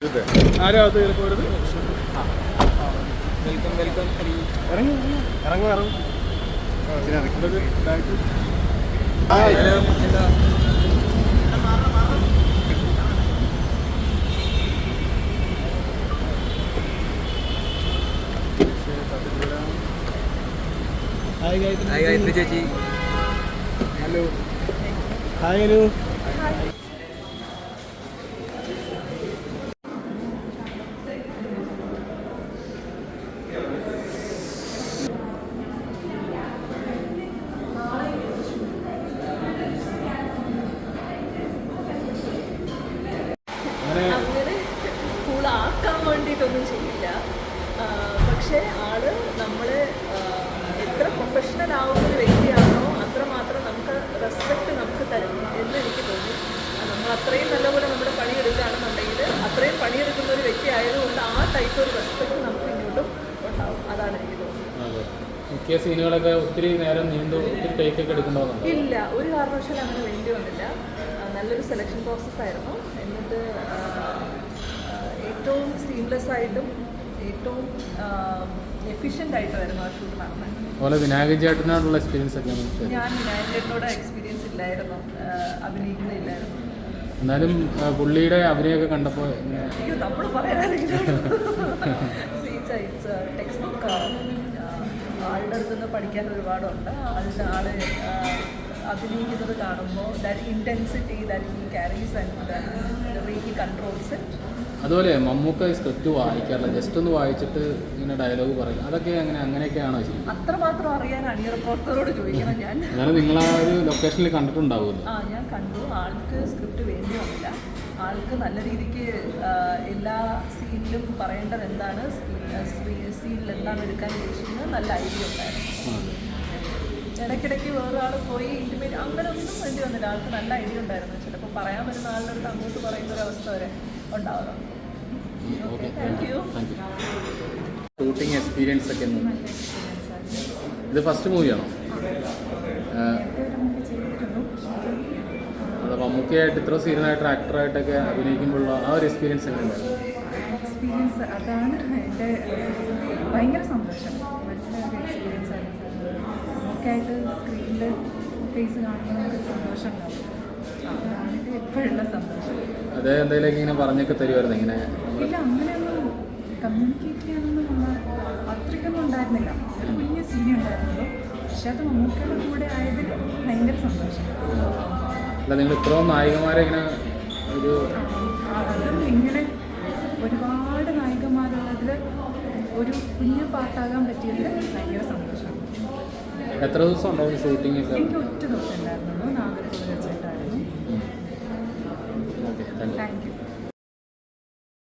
ആരും അത് പോരുത് വെൽക്കം വെൽക്കം. ഇറങ്ങി ഇറങ്ങും. ഇറങ്ങും ഹായ്. ഹായ് ഗായത്രി ചേച്ചി. ഹലോ. ഹായ് ഹലോ അങ്ങനെ അങ്ങനെ കൂളാക്കാൻ വേണ്ടിയിട്ടൊന്നും ചെയ്യില്ല. പക്ഷേ ആൾ നമ്മൾ എത്ര പ്രൊഫഷണൽ ആവുന്ന ഒരു വ്യക്തിയാണോ അത്രമാത്രം നമുക്ക് റെസ്പെക്റ്റ് നമുക്ക് തരും എന്ന് എനിക്ക് തോന്നി. നമ്മൾ അത്രയും നല്ലപോലെ നമ്മുടെ പണിയെടുക്കുകയാണെന്നുണ്ടെങ്കിൽ അത്രയും പണിയെടുക്കുന്ന ഒരു വ്യക്തി ആയതുകൊണ്ട് ആ ടൈപ്പ് ഒരു റെസ്പെക്റ്റ് നമുക്ക് ഇങ്ങോട്ടും ഉണ്ടാവും. അതാണ് എനിക്ക് തോന്നുന്നത്. മിക്ക സീനുകളൊക്കെ ഒത്തിരി നേരം നീണ്ടു ഒത്തിരി ടേക്ക് ഒക്കെ എടുക്കേണ്ടി ഇല്ല. ഒരു കാരണവശാലും അങ്ങനെ വേണ്ടി വന്നില്ല. നല്ലൊരു സെലക്ഷൻ പ്രോസസ്സായിരുന്നു എന്നിട്ട് സീംലെസ് ആയിട്ടും ഏറ്റവും എഫിഷ്യന്റ് വരുന്ന ആ ഷൂട്ട് നടന്നത് അതുപോലെ വിനായകൻ ചേട്ടനോടുള്ള എക്സ്പീരിയൻസ് ഒക്കെ ഞാൻ. ഞാൻ വിനായകനോട് എക്സ്പീരിയൻസ് ഇല്ലായിരുന്നു അഭിനയിക്കുന്നില്ലായിരുന്നു എന്നാലും പുള്ളിയുടെ അഭിനയമൊക്കെ കണ്ടപ്പോൾ അയ്യോ നമ്മൾ ടെക്സ്റ്റ് ബുക്ക് ആളുടെ അടുത്ത് നിന്ന് പഠിക്കാൻ ഒരുപാടുണ്ട്. ആളുടെ ആൾ അഭിനയിക്കുന്നത് കാണുമ്പോൾ that intensity that he carries and that he controls it അതുപോലെ മമ്മൂക്ക സ്ക്രിപ്റ്റ് വായിക്കാറില്ല. ജസ്റ്റ് ഒന്ന് വായിച്ചിട്ട് ഇങ്ങനെ ഡയലോഗ് പറയും. അതൊക്കെ അങ്ങനെ അങ്ങനെയൊക്കെയാണോ ചെയ്യുന്നത്? അത്രമാത്രം അറിയാൻ അണിയറ പ്രവർത്തകരോട് ചോദിക്കണം. ഞാൻ എന്നാലും നിങ്ങൾ ആ ഒരു ലൊക്കേഷനിൽ കണ്ടിട്ടുണ്ടാവുമല്ലോ. ആ ഞാൻ കണ്ടു. ആൾക്ക് സ്ക്രിപ്റ്റ് വേണ്ടി വന്നില്ല. ആൾക്ക് നല്ല രീതിക്ക് എല്ലാ സീനിലും പറയേണ്ടത് എന്താണ്? സീനിൽ എന്താണ് എടുക്കാൻ ഉദ്ദേശിക്കുന്നത്? നല്ല ഐഡിയ ഉണ്ടായിരുന്നു. ഇടയ്ക്കിടയ്ക്ക് വേറൊരാൾ പോയി ഇന്റിമേറ്റ് അങ്ങനെ ഒന്നും വേണ്ടി വന്നില്ല. ആൾക്ക് നല്ല ഐഡിയ ഉണ്ടായിരുന്നു. ചിലപ്പോൾ പറയാൻ വരുന്ന ആളുടെ അടുത്ത് അങ്ങോട്ട് പറയുന്ന ഒരു അവസ്ഥ വരെ. ഉണ്ടാവാറുണ്ട്. ഷൂട്ടിംഗ് എക്സ്പീരിയൻസ് ഒക്കെ ഇത് ഫസ്റ്റ് മൂവിയാണോ അത് മമ്മൂക്കിയായിട്ട് ഇത്ര സീരിയനായിട്ട് ആക്ടറായിട്ടൊക്കെ അഭിനയിക്കുമ്പോഴുള്ള ആ ഒരു എക്സ്പീരിയൻസ് എങ്ങനെയുണ്ടായിരുന്നു എക്സ്പീരിയൻസ് അതാണ് എന്റെ ഭയങ്കര സന്തോഷം. നല്ലൊരു എക്സ്പീരിയൻസ് ആയിരുന്നു നമുക്കായിട്ട് സ്ക്രീനിൽ ഫേസ് കാണുമ്പോൾ നമുക്ക് സന്തോഷം ഉണ്ടാവും. എപ്പോഴുള്ള സന്തോഷം. അത് എന്തെങ്കിലും ഇങ്ങനെ പറഞ്ഞൊക്കെ തരുമായിരുന്നു ഇങ്ങനെ? ഇല്ല അങ്ങനെയൊന്നും കമ്മ്യൂണിക്കേറ്റ് ചെയ്യാനൊന്നും നമ്മൾ അത്രയ്ക്കൊന്നും ഉണ്ടായിരുന്നില്ല. ഒരു കുഞ്ഞ് സീൻ ഉണ്ടായിരുന്നുള്ളൂ. പക്ഷെ അത് മമ്മൂക്കയുടെ കൂടെ ആയതിൽ ഭയങ്കര സന്തോഷം. അല്ല നിങ്ങൾ ഇത്രയും നായികമാരെ ഇങ്ങനെ ഒരു അതും ഇങ്ങനെ ഒരുപാട് നായികമാരുള്ളതിൽ ഒരു കുഞ്ഞു പാട്ടാകാൻ പറ്റിയതിൽ ഭയങ്കര സന്തോഷം. എത്ര ദിവസം ഉണ്ടാവും ഷൂട്ടിംഗ് എനിക്ക് ഒറ്റ ദിവസം ഉണ്ടായിരുന്നുള്ളൂ thank you.